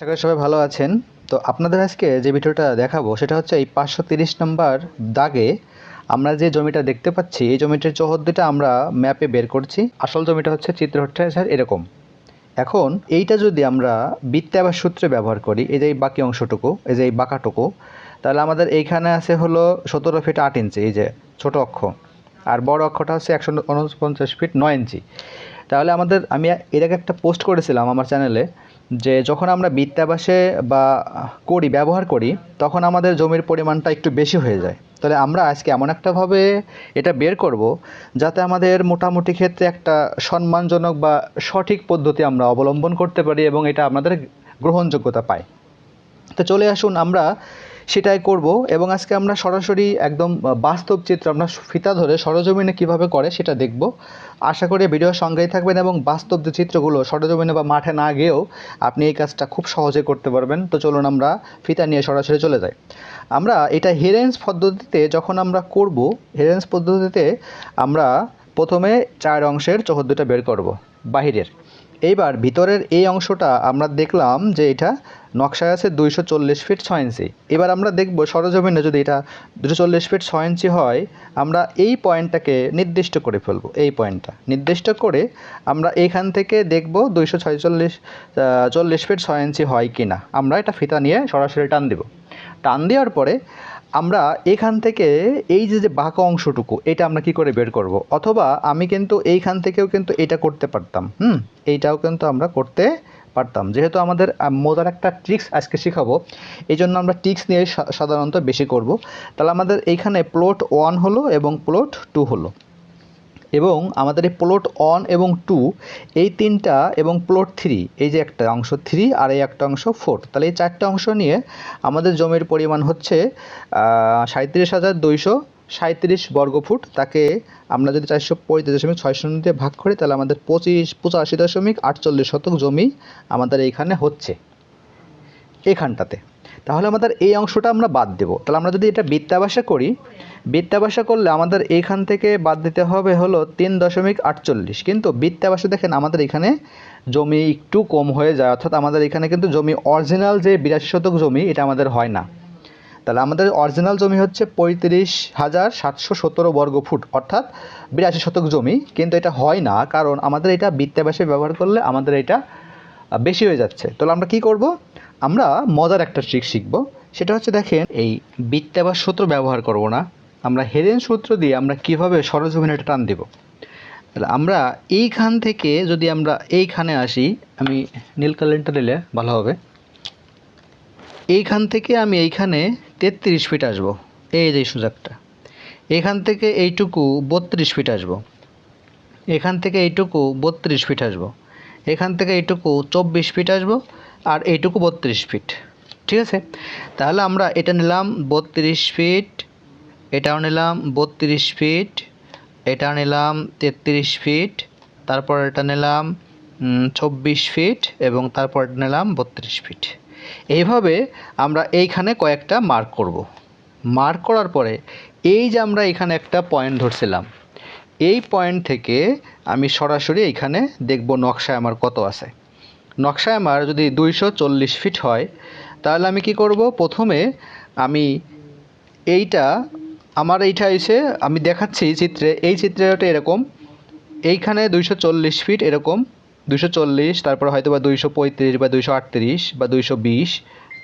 আশা করি সবাই ভালো আছেন। তো আপনাদের আজকে যে ভিডিওটা দেখাবো, সেটা হচ্ছে এই পাঁচশো তিরিশ নম্বর দাগে আমরা যে জমিটা দেখতে পাচ্ছি, এই জমিটার চৌহদ্দিটা আমরা ম্যাপে বের করছি। আসল জমিটা হচ্ছে চিত্র স্যার এরকম। এখন এইটা যদি আমরা বৃত্তে বৃত্তাবাস সূত্রে ব্যবহার করি, এই যে এই বাকি অংশটুকু, এই যে এই বাঁকাটুকু, তাহলে আমাদের এইখানে আছে হলো সতেরো ফিট আট ইঞ্চি, এই যে ছোট অক্ষ। আর বড় অক্ষটা হচ্ছে একশো উনপঞ্চাশ ফিট নয় ইঞ্চি। তাহলে আমাদের, আমি এর আগে একটা পোস্ট করেছিলাম আমার চ্যানেলে যে যখন আমরা বৃত্তাবাসে বা করি, ব্যবহার করি, তখন আমাদের জমির পরিমাণটা একটু বেশি হয়ে যায়। তাহলে আমরা আজকে এমন একটাভাবে এটা বের করব যাতে আমাদের মোটামুটি ক্ষেত্রে একটা সম্মানজনক বা সঠিক পদ্ধতি আমরা অবলম্বন করতে পারি এবং এটা আমাদের গ্রহণযোগ্যতা পায়। তো চলে আসুন আমরা সেটাই করব এবং আজকে আমরা সরাসরি একদম বাস্তব চিত্র, আমরা ফিতা ধরে সরজমিনে কীভাবে করে সেটা দেখব। আশা করি ভিডিওর সঙ্গেই থাকবেন এবং বাস্তব যে চিত্রগুলো সরজমিনে বা মাঠে না গিয়েও আপনি এই কাজটা খুব সহজে করতে পারবেন। তো চলুন আমরা ফিতা নিয়ে সরাসরি চলে যাই। আমরা এটা হেরেন্স পদ্ধতিতে যখন আমরা করব হেরেন্স পদ্ধতিতে আমরা প্রথমে চার অংশের চৌহদ্দিটা বের করব, বাহিরের। এইবার ভিতরের এই অংশটা আমরা দেখলাম যে এটা নকশায় আছে দুইশো চল্লিশ ফিট ছয় ইঞ্চি। এবার আমরা দেখব সরজমিনে যদি এটা দুশো চল্লিশ ফিট ছয় ইঞ্চি হয়, আমরা এই পয়েন্টটাকে নির্দিষ্ট করে ফেলব, এই পয়েন্টটা। নির্দিষ্ট করে আমরা এইখান থেকে দেখব দুইশো ছয়চল্লিশ চল্লিশ ফিট ছয় ইঞ্চি হয় কি না আমরা এটা ফিতা নিয়ে সরাসরি টান দেব। টান দেওয়ার পরে আমরা এখান থেকে এই যে যে বাঁকা অংশটুকু, এটা আমরা কি করে বের করব? অথবা আমি কিন্তু এইখান থেকেও কিন্তু এটা করতে পারতাম, হুম? এইটাও কিন্তু আমরা করতে পারতাম। যেহেতু আমাদের মজার একটা ট্রিক্স আজকে শেখাবো এই জন্য আমরা ট্রিক্স নিয়ে সাধারণত বেশি করব। তাহলে আমাদের এইখানে প্লট ওয়ান হলো এবং প্লট টু হলো। এবং আমাদের এই প্লট ওয়ান এবং টু এই তিনটা এবং প্লট থ্রি এই যে একটা অংশ থ্রি আর এই একটা অংশ ফোর তাহলে এই চারটা অংশ নিয়ে আমাদের জমির পরিমাণ হচ্ছে সাঁত্রিশ হাজার দুইশো সাঁত্রিশ বর্গফুট, তাকে আমরা যদি চারশো পঁয়ত্রিশ দশমিক ছয় শূন্য দিয়ে ভাগ করি, তাহলে আমাদের পঁচিশ, পঁচাশি দশমিক আটচল্লিশ শতক জমি আমাদের এইখানে হচ্ছে এখানটাতে তাহলে আমাদের এই অংশটা আমরা বাদ দেব। তাহলে আমরা যদি এটা বৃত্তাবাসা করি বৃত্তাবাসা করলে আমাদের এইখান থেকে বাদ দিতে হবে হলো তিন দশমিক আটচল্লিশ। কিন্তু বৃত্তাবাসা দেখেন আমাদের এখানে জমি একটু কম হয়ে যায়, অর্থাৎ আমাদের এখানে কিন্তু জমি অরিজিনাল যে বিরাশি শতক জমি, এটা আমাদের হয় না। তাহলে আমাদের অরিজিনাল জমি হচ্ছে পঁয়ত্রিশ হাজার সাতশো সতেরো বর্গ ফুট, অর্থাৎ বিরাশি শতক জমি। কিন্তু এটা হয় না, কারণ আমাদের এটা বৃত্তাবাসে ব্যবহার করলে আমাদের এটা বেশি হয়ে যাচ্ছে। তাহলে আমরা কি করব? আমরা মজার একটা ট্রিক শিখব। সেটা হচ্ছে দেখেন, এই বৃত্তাবাস সূত্র ব্যবহার করব না। আমরা হেরেন সূত্র দিয়ে আমরা কীভাবে সরজমিনে এটা টান দেব? তাহলে আমরা এইখান থেকে যদি আমরা এইখানে আসি, আমি নীল কালেন্টটা নিলে ভালো হবে। এইখান থেকে আমি এইখানে তেত্রিশ ফিট আসব। এই যে সুযোগটা। এখান থেকে এইটুকু বত্রিশ ফিট আসব। এখান থেকে এইটুকু বত্রিশ ফিট আসব। এখান থেকে এইটুকু চব্বিশ ফিট আসব আর এইটুকু বত্রিশ ফিট। ঠিক আছে? তাহলে আমরা এটা নিলাম বত্রিশ ফিট, এটাও নিলাম বত্রিশ ফিট এটা নিলাম তেত্রিশ ফিট, তারপর এটা নিলাম চব্বিশ ফিট এবং তারপর নিলাম বত্রিশ ফিট। এইভাবে আমরা এইখানে কয়েকটা মার্ক করব। মার্ক করার পরে এই যে আমরা এখানে একটা পয়েন্ট ধরছিলাম, এই পয়েন্ট থেকে আমি সরাসরি এইখানে দেখব নকশায় আমার কত আছে। নকশায় আমার যদি দুইশো চল্লিশ ফিট হয়, তাহলে আমি কি করব? প্রথমে আমি এইটা, আমার এইটা এসে আমি দেখাচ্ছি চিত্রে, এই চিত্রটা এরকম, এইখানে দুইশো চল্লিশ ফিট এরকম দুইশো চল্লিশ, তারপর হয়তো বা দুইশো পঁয়ত্রিশ বা দুইশো আটত্রিশ বা দুইশো বিশ,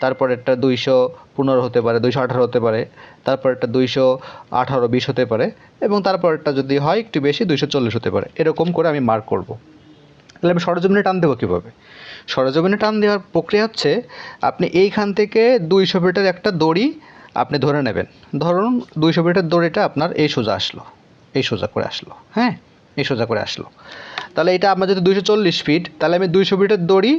তারপর একটা দুইশো পনেরো হতে পারে, দুইশো আঠারো হতে পারে, তারপর একটা দুইশো আঠারো বিশ হতে পারে, এবং তারপর একটা যদি হয় একটু বেশি দুইশো চল্লিশ হতে পারে। এরকম করে আমি মার্ক করব। তাহলে আমি সরজমিনে টান দেবো কীভাবে? সরজমিনে টান দেওয়ার প্রক্রিয়া হচ্ছে, আপনি এইখান থেকে দুইশো ফিটের একটা দড়ি আপনি ধরে নেবেন। ধরুন দুইশো ফিটের দড়িটা আপনার এই সোজা আসলো, এই সোজা করে আসলো হ্যাঁ? এই সোজা করে আসলো। তাহলে এটা আপনার যদি দুইশো চল্লিশ ফিট তাহলে আমি দুইশো ফিটের দড়ি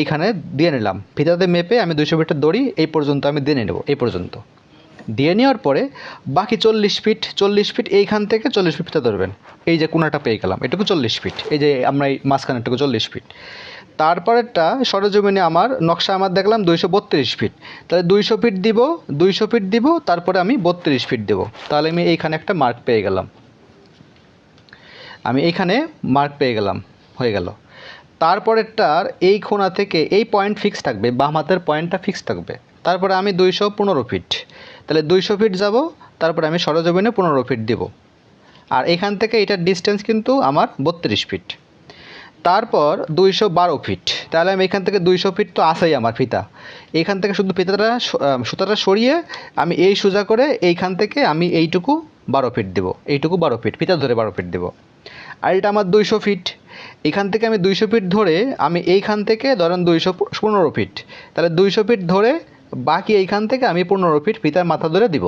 এইখানে দিয়ে নিলাম। ফিতাতে মেপে আমি দুইশো ফিটের দড়ি এই পর্যন্ত আমি দিয়ে নেব, এই পর্যন্ত। দিয়ে নেওয়ার পরে বাকি চল্লিশ ফিট চল্লিশ ফিট এইখান থেকে চল্লিশ ফিট ফিতা ধরবেন। এই যে কোনাটা পেয়ে গেলাম, এটুকু চল্লিশ ফিট এই যে আমরা এই মাঝখানেরটুকু চল্লিশ ফিট তারপরেরটা সরজমিনে আমার নকশা আমার দেখলাম দুইশো বত্রিশ ফিট তাহলে দুইশো ফিট দিব, দুইশো ফিট দিব, তারপরে আমি বত্রিশ ফিট দেবো। তাহলে আমি এইখানে একটা মার্ক পেয়ে গেলাম। আমি এইখানে মার্ক পেয়ে গেলাম, হয়ে গেল। তারপরেরটার এই কোণা থেকে এই পয়েন্ট ফিক্স থাকবে, বাম হাতের পয়েন্টটা ফিক্স থাকবে। তারপরে আমি দুইশো পনেরো ফিট তাহলে দুইশো ফিট যাব, তারপরে আমি সরজমিনে পনেরো ফিট দেব। আর এখান থেকে এটার ডিস্টেন্স কিন্তু আমার বত্রিশ ফিট তারপর দুইশো বারো ফিট তাহলে আমি এখান থেকে দুইশো ফিট তো আসেই আমার ফিতা। এইখান থেকে শুধু ফিতাটা সুতাটা সরিয়ে আমি এই সোজা করে এইখান থেকে আমি এইটুকু বারো ফিট দেবো। এইটুকু বারো ফিট ফিতা ধরে বারো ফিট দেবো। আর এটা আমার দুইশো ফিট এখান থেকে আমি দুইশো ফিট ধরে আমি এইখান থেকে ধরেন দুইশো পনেরো ফিট তাহলে দুইশো ফিট ধরে বাকি এইখান থেকে আমি পনেরো ফিট ফিতার মাথা ধরে দিব।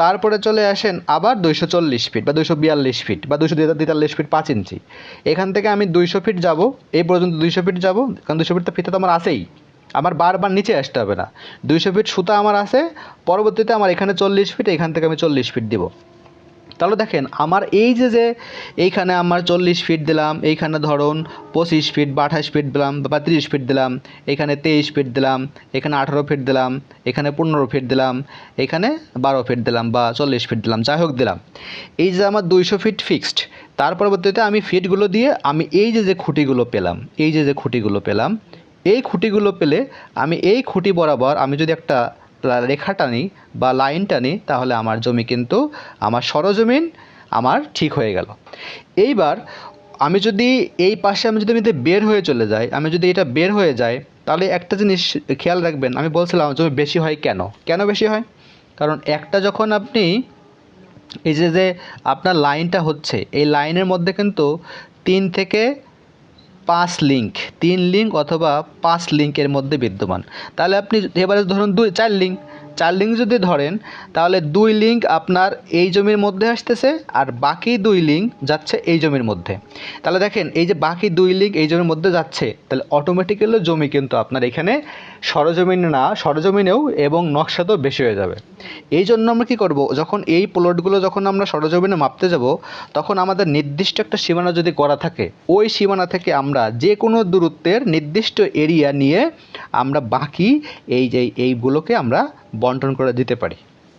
তারপরে চলে আসেন আবার দুইশো চল্লিশ ফিট বা দুইশো বিয়াল্লিশ ফিট বা দুইশো তেতাল্লিশ ফিট পাঁচ ইঞ্চি। এখান থেকে আমি দুইশো ফিট যাব, এই পর্যন্ত দুইশো ফিট যাব, কারণ দুইশো ফিট তো ফিতা তো আমার আছেই। আমার বারবার নিচে আসতে হবে না। দুইশো ফিট সুতা আমার আছে, পরবর্তীতে আমার এখানে চল্লিশ ফিট, এখান থেকে আমি চল্লিশ ফিট দিব। তাহলে দেখেন, আমার এই যে যে এইখানে আমার চল্লিশ ফিট দিলাম, এইখানে ধরুন পঁচিশ ফিট বা আঠাশ ফিট দিলাম বা তিরিশ ফিট দিলাম, এখানে তেইশ ফিট দিলাম, এখানে আঠারো ফিট দিলাম, এখানে পনেরো ফিট দিলাম, এখানে বারো ফিট দিলাম বা চল্লিশ ফিট দিলাম, যাই হোক দিলাম। এই যে আমার দুইশো ফিট ফিক্সড তার পরবর্তীতে আমি ফিটগুলো দিয়ে আমি এই যে যে খুঁটিগুলো পেলাম, এই যে যে খুঁটিগুলো পেলাম এই খুঁটিগুলো পেলে আমি এই খুঁটি বরাবর আমি যদি একটা রেখা টানি বা লাইন টানি, তাহলে আমার জমি কিন্তু আমার সরজমিন আমার ঠিক হয়ে গেল। এইবার আমি যদি এই পাশে আমি যদি আমি বের হয়ে চলে যাই, আমি যদি এটা বের হয়ে যায় তাহলে একটা জিনিস খেয়াল রাখবেন, আমি বলছিলাম জমি বেশি হয় কেন? কেন বেশি হয়? কারণ একটা যখন আপনি এই যে যে আপনার লাইনটা হচ্ছে, এই লাইনের মধ্যে কিন্তু তিন থেকে পাঁচ লিঙ্ক তিন লিঙ্ক অথবা পাঁচ লিঙ্কের মধ্যে বিদ্যমান। তাহলে আপনি এবারে ধরুন দুই, চার লিঙ্ক চার লিঙ্ক যদি ধরেন, তাহলে দুই লিঙ্ক আপনার এই জমির মধ্যে আসতেছে আর বাকি দুই লিঙ্ক যাচ্ছে এই জমির মধ্যে। তাহলে দেখেন, এই যে বাকি দুই লিঙ্ক এই জমির মধ্যে যাচ্ছে, তাহলে অটোমেটিক্যালি জমি কিন্তু আপনার এখানে সরজমিনে না, সরজমিনেও এবং নকশাতেও বেশি হয়ে যাবে। এই জন্য আমরা কী করব, যখন এই প্লটগুলো যখন আমরা সরজমিনে মাপতে যাব, তখন আমাদের নির্দিষ্ট একটা সীমানা যদি করা থাকে, ওই সীমানা থেকে আমরা যে কোনো দূরত্বের নির্দিষ্ট এরিয়া নিয়ে আমরা বাকি এই যে এইগুলোকে আমরা বন্টন করে দিতে পারি।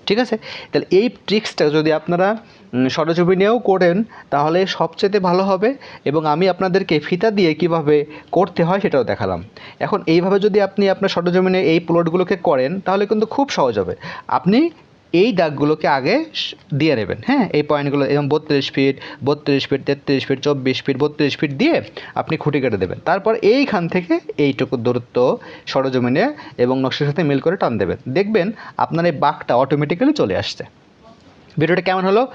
ঠিক আছে? তাহলে এই ট্রিক্সটা যদি আপনারা সরজবি সরজমিনেও করেন, তাহলে সবচেয়ে ভালো হবে এবং আমি আপনাদেরকে ফিতা দিয়ে কীভাবে করতে হয় সেটাও দেখালাম। এখন এইভাবে যদি আপনি আপনার সরজমিনে এই প্লটগুলোকে করেন, তাহলে কিন্তু খুব সহজ হবে। আপনি এই দাগগুলোকে আগে দিয়ে নেবেন হ্যাঁ? এই পয়েন্টগুলো এবং বত্রিশ ফিট বত্রিশ ফিট, তেত্রিশ ফিট, চব্বিশ ফিট, বত্রিশ ফিট দিয়ে আপনি খুঁটি কেটে দেবেন। তারপর এইখান থেকে এইটুকু দূরত্ব সরজমিনে এবং নকশার সাথে মিল করে টান দেবেন। দেখবেন আপনার এই বাঘটা অটোমেটিক্যালি চলে আসছে। ভিডিওটা কেমন হলো?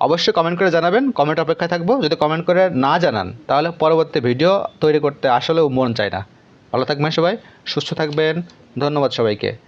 অবশ্যই কমেন্ট করে জানাবেন। কমেন্ট অপেক্ষায় থাকব। যদি কমেন্ট করে না জানান, তাহলে পরবর্তী ভিডিও তৈরি করতে আসলেও মন চায় না। ভালো থাকবেন সবাই, সুস্থ থাকবেন। ধন্যবাদ সবাইকে।